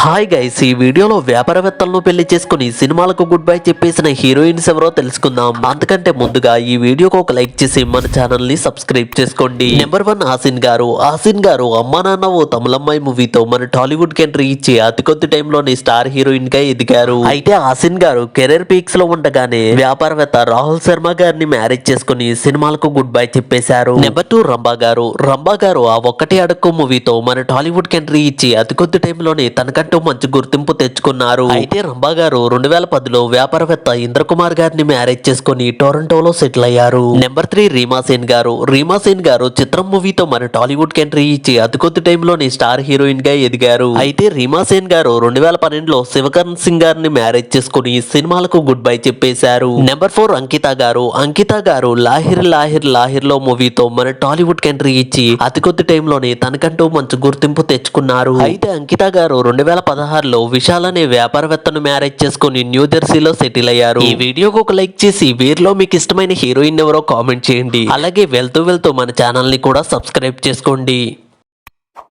Hi guys ఈ వీడియోలో వ్యాపారవేత్తలను పెళ్ళి చేసుకుని సినిమాలకు గుడ్ బై చెప్పేసిన హీరోయిన్స్ ఎవరో తెలుసుకుందాం. అంతకంటే ముందుగా ఈ వీడియోకి ఒక లైక్ చేసి మన ఛానల్ని సబ్స్క్రైబ్ చేసుకోండి. నెంబర్ వన్ ఆసిన్ గారు. ఆసిన్ గారు అమ్మా నాన్న ఓ తమిళమ్మాయి మూవీతో మన టాలీవుడ్కి ఎంట్రీ ఇచ్చి అతి కొద్ది టైంలోనే స్టార్ హీరోయిన్గా ఎదిగారు. అయితే ఆసిన్ గారు కెరీర్ పీక్స్లో ఉండగానే వ్యాపారవేత్త రాహుల్ శర్మ గారిని మ్యారేజ్ చేసుకుని సినిమాలకు గుడ్ బై చెప్పేశారు. Number two Rambha garu. Rambha గారు ఆ ఒక్కటి అడక్కు మూవీతో మన టాలీవుడ్కి ఎంట్రీ ఇచ్చి అతి కొద్ది టైంలోనే తనకంటే మంచి గుర్తింపు తెచ్చుకున్నారు. అయితే రంభా గారు రెండు వేల పదిలో వ్యాపారవేత్త ఇంద్రకుమార్ గారిని మ్యారేజ్ చేసుకుని టొరంటోలో సెటిల్ అయ్యారు. నెంబర్ త్రీ రీమాసేన్ గారు. రీమాసేన్ గారు చిత్రం మూవీతో మన టాలీవుడ్కి ఎంట్రీ ఇచ్చి అతి కొద్ది టైంలోనే స్టార్ హీరోయిన్గా ఎదిగారు. అయితే రీమాసేన్ గారు రెండు వేల పన్నెండులో శివకరణ్ సింగ్ గారిని మ్యారేజ్ చేసుకుని సినిమాలకు గుడ్ బై చెప్పేశారు. Number four Ankita garu. అంకిత గారు లాహిర్ లాహిర్ లాహిర్లో మూవీతో మన టాలీవుడ్కి ఎంట్రీ ఇచ్చి అతి కొద్ది టైంలోనే తనకంటూ మంచి గుర్తింపు తెచ్చుకున్నారు. అయితే అంకిత గారు రెండు వేల పదహారులో విశాల్ అనే వ్యాపారవేత్తను మ్యారేజ్ చేసుకుని న్యూ జెర్సీలో సెటిల్ అయ్యారు. ఈ వీడియోకి ఒక లైక్ చేసి వీరిలో మీకు ఇష్టమైన హీరోయిన్ ఎవరో కామెంట్ చేయండి. అలాగే వెళ్తూ వెళ్తూ మన ఛానల్ని కూడా సబ్స్క్రైబ్ చేసుకోండి.